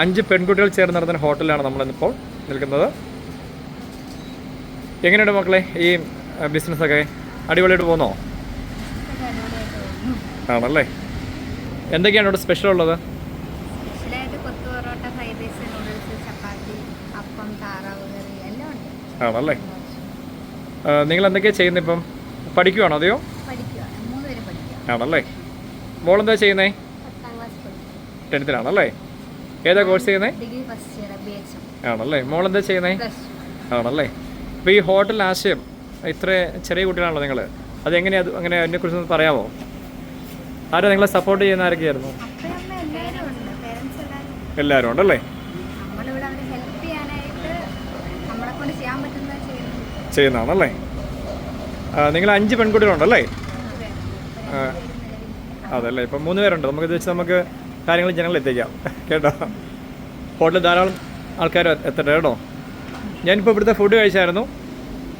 അഞ്ച് പെൺകുട്ടികൾ ചേർന്ന് നടത്തുന്ന ഹോട്ടലിലാണ് നമ്മളിന്നിപ്പോൾ നിൽക്കുന്നത്. എങ്ങനെയുണ്ട് മക്കളെ ഈ ബിസിനസ്സൊക്കെ? അടിപൊളിയായിട്ട് പോകുന്നോ? ആണല്ലേ? എന്തൊക്കെയാണ് ഇവിടെ സ്പെഷ്യൽ ഉള്ളത്? ആണല്ലേ? നിങ്ങൾ എന്തൊക്കെയാണ് ചെയ്യുന്നത് ഇപ്പം? പഠിക്കുവാണോ അതെയോ? ആണല്ലേ? മോളെന്താ ചെയ്യുന്നേ? ടെൻത്തിലാണല്ലേ? ഏതാ കോഴ്സ് ചെയ്യുന്നത് ആണല്ലേ. മോളെന്താ ചെയ്യുന്നേ? ചെയ്യുന്നത് ആണല്ലേ. അപ്പോൾ ഈ ഹോട്ടൽ ആശയം ഇത്ര ചെറിയ കുട്ടികളാണല്ലോ നിങ്ങൾ അതെങ്ങനെയാ എങ്ങനെയാ അങ്ങനെ അതിനെക്കുറിച്ച് ഒന്ന് പറയാമോ ആരാ നിങ്ങളെ സപ്പോർട്ട് ചെയ്യുന്ന ആരൊക്കെയായിരുന്നു? എല്ലാവരും ഉണ്ടല്ലേ? ചെയ്യുന്നതാണല്ലേ. നിങ്ങൾ അഞ്ച് പെൺകുട്ടികളുണ്ടല്ലേ? അതല്ലേ. ഇപ്പം മൂന്ന് പേരുണ്ട്. നമുക്ക് ഇത് വെച്ച് നമുക്ക് കാര്യങ്ങൾ ജനങ്ങളിൽ എത്തിക്കാം കേട്ടോ? ഹോട്ടലിൽ ധാരാളം ആൾക്കാർ എത്തട്ടെ കേട്ടോ? ഞാനിപ്പോൾ ഇവിടുത്തെ ഫുഡ് കഴിച്ചായിരുന്നു.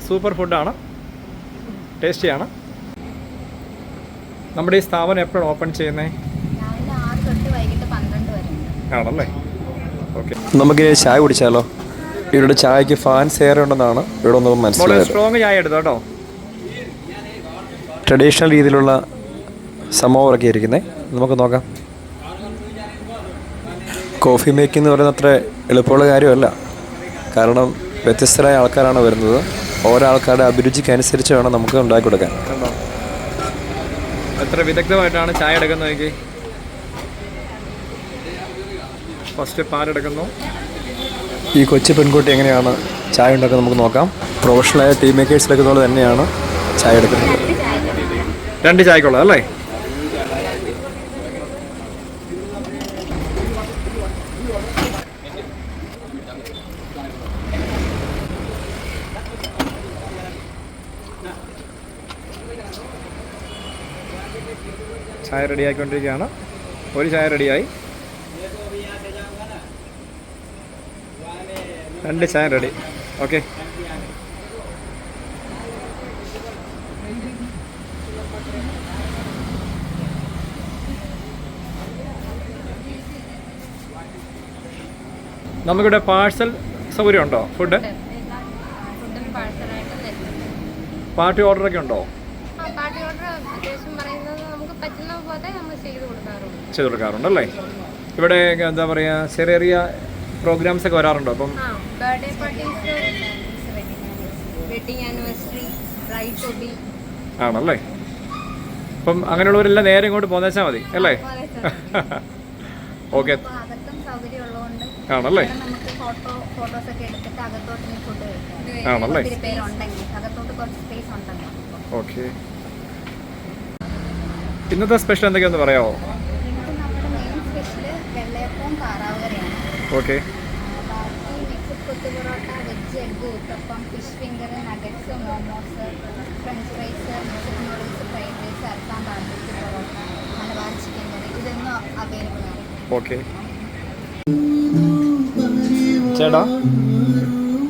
സൂപ്പർ ഫുഡാണ് ടേസ്റ്റിയാണ് നമ്മുടെ ഈ സ്ഥാപനം എപ്പോഴാണ് ഓപ്പൺ ചെയ്യുന്നത് ആണല്ലേ? ഓക്കെ നമുക്ക് ചായ കുടിച്ചാലോ? ഇവരുടെ ചായക്ക് ഫാൻസ് ഏറെ ഉണ്ടെന്നാണ് ഇവിടെ ഒന്ന് മനസ്സിലായത്. സ്ട്രോങ് ചായ എടുത്തു കേട്ടോ? ട്രഡീഷണൽ രീതിയിലുള്ള സംഭവം ഇരിക്കുന്നത് നമുക്ക് നോക്കാം. കോഫി മേക്കിംഗ് എന്ന് പറയുന്നത് അത്ര എളുപ്പമുള്ള കാര്യമല്ല. കാരണം വ്യത്യസ്തരായ ആൾക്കാരാണ് വരുന്നത്. ഓരോ ആൾക്കാരുടെ അഭിരുചിക്കനുസരിച്ച് വേണം നമുക്ക് ഉണ്ടാക്കി കൊടുക്കാൻ എത്ര വിദഗ്ധമായിട്ടാണ് ചായ എടുക്കുന്നതെങ്കിൽ ഫസ്റ്റ് പാലെടുക്കുന്നു ഈ കൊച്ചു പെൺകുട്ടി എങ്ങനെയാണ് ചായ ഉണ്ടാക്കുന്നത് നമുക്ക് നോക്കാം. പ്രൊഫഷണലായ ടീം മേക്കേഴ്സ് എടുക്കുന്നത് തന്നെയാണ് ചായ എടുക്കുന്നത്. രണ്ട് ചായക്കുള്ളത് അല്ലേ? ചായ റെഡിയാക്കിക്കൊണ്ടിരിക്കുകയാണ്. ഒരു ചായ റെഡിയായി. രണ്ട് ചായ റെഡി. ഓക്കെ. നമുക്കിവിടെ പാഴ്സൽ സൗകര്യം ഉണ്ടോ ഫുഡ് പാർട്ടി ഓർഡറൊക്കെ ഉണ്ടോ ആ പാർട്ടി ഓർഡർ അത്യാവശ്യം പറയുന്നത് നമുക്ക് പറ്റുന്ന പോലെ നമ്മൾ ചെയ്ത് കൊടുക്കാറുണ്ട്. അല്ലേ ഇവിടെ എന്താ പറയുക ചെറിയ ചെറിയ പ്രോഗ്രാംസ് ഒക്കെ വരാറുണ്ടോ? അപ്പം ആ birthday parties wedding anniversary bride തൊടി ആണല്ലേ? അപ്പം അങ്ങനെയുള്ളവരെല്ലാം നേരെ ഇങ്ങോട്ട് പോന്നേച്ചാൽ മതി അല്ലേ? ഓക്കെ ഉള്ളതുകൊണ്ട് ആണല്ലേ? ഓക്കെ ഫോട്ടോ ഫോട്ടോസ് ഒക്കെ എടുത്തിട്ട് അകത്തോട്ട് നീ ഫുഡ് കഴിക്കാം ആണല്ലേ ഒത്തിരി പേരുണ്ടെങ്കിൽ അകത്തോട്ട് കുറച്ച് സ്പേസ് ഉണ്ടല്ലോ ഓക്കെ ഇന്നത്തെ സ്പെഷ്യൽ എന്തൊക്കെയാന്ന് പറയാമോ ഓക്കെ ചേട്ടാ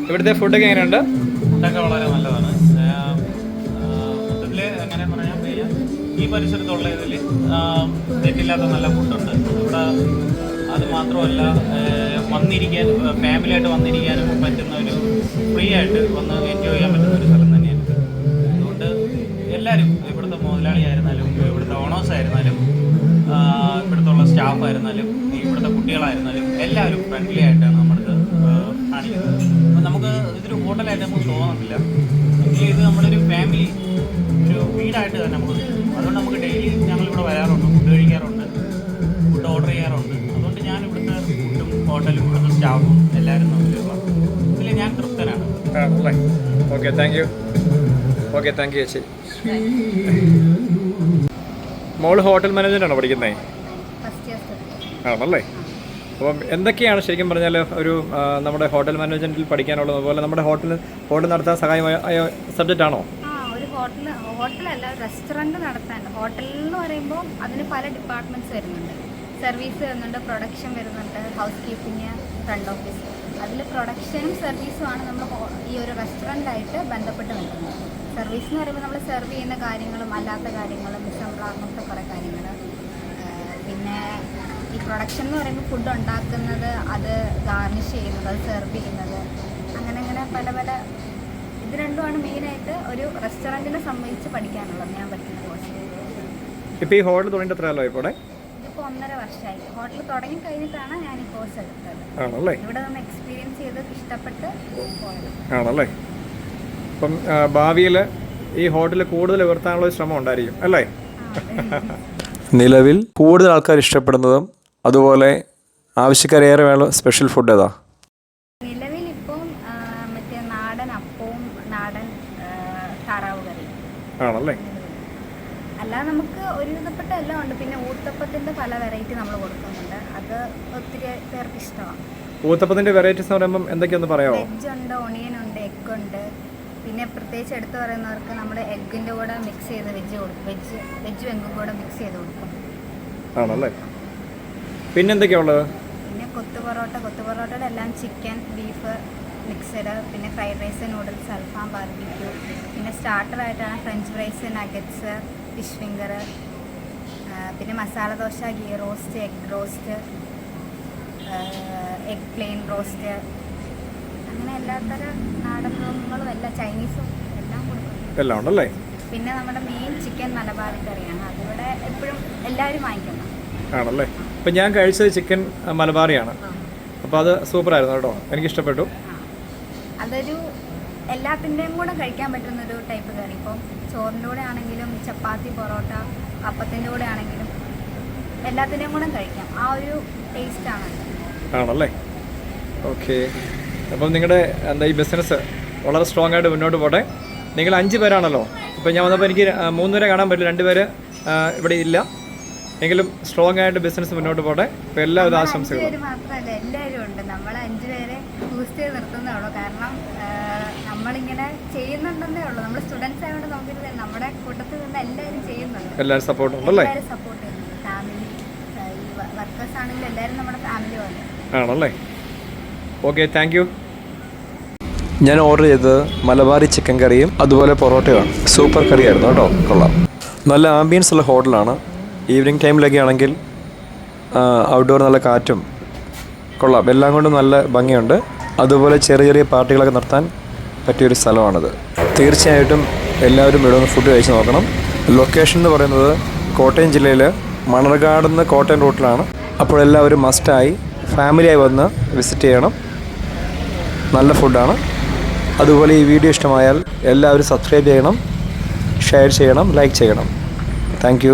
ഇവിടുത്തെ ഫുഡൊക്കെ എങ്ങനെയുണ്ട്? ഫുഡൊക്കെ വളരെ നല്ലതാണ്. ഈ പരിസരത്തുള്ള ഇതിൽ തെറ്റില്ലാത്ത നല്ല ഫുഡുണ്ട്. ഇവിടെ അത് മാത്രമല്ല വന്നിരിക്കാൻ ഫാമിലിയായിട്ട് വന്നിരിക്കാനും പറ്റുന്ന ഒരു ഫ്രീ ആയിട്ട് വന്ന് എൻജോയ് ചെയ്യാൻ പറ്റുന്ന ഒരു സ്ഥലം തന്നെയാണ് അതുകൊണ്ട് എല്ലാവരും ഇവിടുത്തെ മുതലാളി ആയിരുന്നാലും ഇവിടുത്തെ ഓണേഴ്സ് ആയിരുന്നാലും ഇവിടുത്തുള്ള സ്റ്റാഫ് ആയിരുന്നാലും ഇവിടുത്തെ കുട്ടികളായിരുന്നാലും എല്ലാവരും ഫ്രണ്ട്ലി ആയിട്ടാണ് നമ്മൾക്ക് കാണിക്കുന്നത്. അപ്പം നമുക്ക് ഇതൊരു ഹോട്ടലായിട്ട് നമുക്ക് തോന്നുന്നില്ല ഇത് നമ്മളൊരു ഫാമിലി ഒരു വീടായിട്ട് തന്നെ നമുക്ക് കിട്ടും. അതുകൊണ്ട് നമുക്ക് ഡെയിലി ഞങ്ങളിവിടെ വരാറുണ്ട് ഫുഡ് കഴിക്കാറുണ്ട് ഫുഡ് ഓർഡർ ചെയ്യാറുണ്ട്. അതുകൊണ്ട് ഞാൻ ഇവിടുത്തെ ഫുഡും ഹോട്ടലും ഇവിടുത്തെ സ്റ്റാഫും എല്ലാവരും തമ്മിലുള്ള ഇതിൽ ഞാൻ തൃപ്തനാണ്. Okay thank you okay thank you ചേച്ചി. മോൾ ഹോട്ടൽ മാനേജ്മെന്റാണോ പഠിക്കുന്നത് ആണല്ലേ? അപ്പം എന്തൊക്കെയാണ് ശരിക്കും പറഞ്ഞാൽ ഒരു നമ്മുടെ ഹോട്ടൽ മാനേജ്മെന്റിൽ പഠിക്കാനുള്ളത്? അതുപോലെ നമ്മുടെ ഹോട്ടൽ ഹോട്ടൽ നടത്താൻ സഹായമായ സബ്ജക്റ്റ് ആണോ? ഹോട്ടൽ ഹോട്ടലല്ല റെസ്റ്റോറന്റ് നടത്താൻ. ഹോട്ടൽ എന്ന് പറയുമ്പോൾ അതിന് പല ഡിപ്പാർട്ട്മെന്റ്സ് വരുന്നുണ്ട്. സർവീസ് വരുന്നുണ്ട് പ്രൊഡക്ഷൻ വരുന്നുണ്ട് ഹൗസ് കീപ്പിംഗ് ഫ്രണ്ട് ഓഫീസ് അതിൽ പ്രൊഡക്ഷനും സർവീസും ആണ് നമ്മൾ ഈ ഒരു റെസ്റ്റോറന്റായിട്ട് ബന്ധപ്പെട്ട് നിൽക്കുന്നത്. സർവീസ് എന്ന് പറയുമ്പോൾ നമ്മൾ സെർവ് ചെയ്യുന്ന കാര്യങ്ങളും അല്ലാത്ത കാര്യങ്ങളും ശമ്പളം അങ്ങനത്തെ കുറേ കാര്യങ്ങൾ പിന്നെ ഈ പ്രൊഡക്ഷൻ എന്ന് പറയുമ്പോൾ ഫുഡ് ഉണ്ടാക്കുന്നത് അത് ഗാർണിഷ് ചെയ്യുന്നത് അത് സെർവ് ചെയ്യുന്നത്. അങ്ങനെ അങ്ങനെ പല പല ഇത് രണ്ടുമാണ് മെയിനായിട്ട് ഒരു റെസ്റ്റോറന്റിനെ സംബന്ധിച്ച് പഠിക്കാനുള്ളത് ഞാൻ പഠിക്കുന്ന കോഴ്സ് ഇപ്പോൾ ഈ ഹോട്ടൽ തുടങ്ങിയിട്ട് എത്ര കാലമായി ഇപ്പോൾ ഇവിടെ ഇതിപ്പോൾ ഒന്നര വർഷമായി. ഹോട്ടൽ തുടങ്ങി കഴിഞ്ഞിട്ടാണ് ഞാൻ ഈ കോഴ്സ് എടുത്തത്. ആണല്ലേ? ഇവിടെ നിന്ന് എക്സ്പീരിയൻസ് ചെയ്ത് ഇഷ്ടപ്പെട്ട് പോയത്. ആണല്ലേ? അപ്പം ഭാവിയിൽ ഈ ഹോട്ടൽ കൂടുതൽ ഉയർത്താനുള്ള ശ്രമം ഉണ്ടായിരിക്കും അല്ലേ? നിലവിൽ കൂടുതൽ ആൾക്കാർ ഇഷ്ടപ്പെടുന്നതും അതുപോലെ ആവശ്യക്കാരേറെ വേണ്ട സ്പെഷ്യൽ ഫുഡ് ഏതാ നിലവിൽ ഇപ്പം ആ, മറ്റേ നാടൻ അപ്പവും നാടൻ ആ, താറാവ് കറിയും ആണല്ലേ? അല്ല നമുക്ക് ഒരുവിധപ്പെട്ട എല്ലാം ഉണ്ട്. പിന്നെ ഊത്തപ്പത്തിന്റെ പല വെറൈറ്റി നമ്മൾ കൊടുക്കുന്നുണ്ട്. അത് ഒത്തിരി പേർക്ക് ഇഷ്ടമാണ്. ഊത്തപ്പത്തിന്റെ വെറൈറ്റീസ് എന്ന് പറയുമ്പോൾ എന്തൊക്കെയൊന്ന് പറയാമോ വെജ് ഉണ്ട് ഓണിയൻ ഉണ്ട് എഗ് ഉണ്ട്. പിന്നെ പ്രത്യേകിച്ച് എടുത്തു പറയുന്നവർക്ക് നമ്മൾ എഗ്ഗിന്റെ കൂടെ മിക്സ് ചെയ്ത് വെജ് കൊടുക്കും വെജ് വെജും എഗ്ഗും കൂടെ മിക്സ് ചെയ്ത് കൊടുക്കും. ആണല്ലേ? പിന്നെ എന്തൊക്കെയാ ഉള്ളത്? പിന്നെ കൊത്തു പൊറോട്ട കൊത്തു പൊറോട്ടയുടെ എല്ലാം ചിക്കൻ ബീഫ് മിക്സഡ് പിന്നെ ഫ്രൈഡ് റൈസ് നൂഡിൽസ് അൽഫാം ബാർബിക്യൂ പിന്നെ സ്റ്റാർട്ടറായിട്ടാണ് French fries nuggets fish finger പിന്നെ masala dosa ghee roast egg roast egg plain roast അങ്ങനെ എല്ലാത്തരം നാടൻ വിഭവങ്ങളും എല്ലാം ചൈനീസും എല്ലാം കൊടുക്കും. എല്ലാം ഉണ്ടല്ലേ? പിന്നെ നമ്മുടെ മെയിൻ ചിക്കൻ മലബാറി കറിയാണ്. അതിവിടെ എപ്പോഴും എല്ലാവരും വാങ്ങിക്കണം. ആണല്ലേ? ഇപ്പം ഞാൻ കഴിച്ചത് ചിക്കൻ മലബാറിയാണ്. അപ്പോൾ അത് സൂപ്പറായിരുന്നു കേട്ടോ. എനിക്ക് ഇഷ്ടപ്പെട്ടു ആ. അതൊരു എല്ലാത്തിന്റെയും കൂടെ കഴിക്കാൻ പറ്റുന്ന ഒരു ടൈപ്പ് കറി. ഇപ്പം ചോറിന്റെ കൂടെ ആണെങ്കിലും ചപ്പാത്തി പൊറോട്ട അപ്പത്തിന്റെ കൂടെ ആണെങ്കിലും എല്ലാത്തിന്റെയും കൂടെ കഴിക്കാം. ആ ഒരു ടേസ്റ്റ് ആണ് ആണല്ലേ? ഓക്കെ. അപ്പം നിങ്ങളുടെ എന്താ ഈ ബിസിനസ് വളരെ സ്ട്രോങ് ആയിട്ട് മുന്നോട്ട് പോട്ടെ. നിങ്ങൾ അഞ്ച് പേരാണല്ലോ. ഇപ്പം ഞാൻ വന്നപ്പോൾ എനിക്ക് ആ, മൂന്ന് പേരെ കാണാൻ പറ്റില്ല. രണ്ട് പേര് ഇവിടെ ഇല്ല. എങ്കിലും സ്ട്രോങ് ആയിട്ട് ബിസിനസ് മുന്നോട്ട് പോട്ടെ. അപ്പോൾ എല്ലാവിധ ആശംസകളും. മാത്രമല്ല എല്ലാവരും ഉണ്ട്. നമ്മൾ ബൂസ്റ്റ് ചെയ്ത് കാരണം ആ, നമ്മളിങ്ങനെ ചെയ്യുന്നുണ്ടെന്നേ ഉള്ളൂ. നമ്മൾ സ്റ്റുഡൻസ് ആയതുകൊണ്ട് നമ്മുടെ കൂട്ടത്തിൽ നിന്ന് എല്ലാവരും ചെയ്യുന്നുണ്ട്. എല്ലാവരും സപ്പോർട്ട് ഉണ്ടല്ലേ എല്ലാവരും സപ്പോർട്ട് ചെയ്യുന്നുണ്ട്. ഫാമിലി വർക്കേഴ്സ് ആണെങ്കിലും എല്ലാവരും നമ്മുടെ ഫാമിലി പോലെ. ആണല്ലേ? ഓക്കെ താങ്ക് യു ഞാൻ ഓർഡർ ചെയ്തത് മലബാറി ചിക്കൻ കറിയും അതുപോലെ പൊറോട്ടയും സൂപ്പർ കറിയായിരുന്നു കേട്ടോ. കൊള്ളാം. നല്ല ആംബിയൻസ് ഉള്ള ഹോട്ടലാണ് ഈവനിങ് ടൈമിലൊക്കെ ആണെങ്കിൽ ഔട്ട്ഡോർ നല്ല കാറ്റും കൊള്ളാം. എല്ലാം കൊണ്ടും നല്ല ഭംഗിയുണ്ട്. അതുപോലെ ചെറിയ ചെറിയ പാർട്ടികളൊക്കെ നടത്താൻ പറ്റിയൊരു സ്ഥലമാണിത്. തീർച്ചയായിട്ടും എല്ലാവരും ഇവിടെ ഫുഡ് കഴിച്ച് നോക്കണം. ലൊക്കേഷൻ എന്ന് പറയുന്നത് കോട്ടയം ജില്ലയിൽ മണർകാട് നിന്ന് കോട്ടയം റൂട്ടിലാണ് അപ്പോൾ എല്ലാവരും മസ്റ്റായി ഫാമിലിയായി വന്ന് വിസിറ്റ് ചെയ്യണം. നല്ല ഫുഡാണ് അതുപോലെ ഈ വീഡിയോ ഇഷ്ടമായാൽ എല്ലാവരും സബ്സ്ക്രൈബ് ചെയ്യണം ഷെയർ ചെയ്യണം ലൈക്ക് ചെയ്യണം. താങ്ക്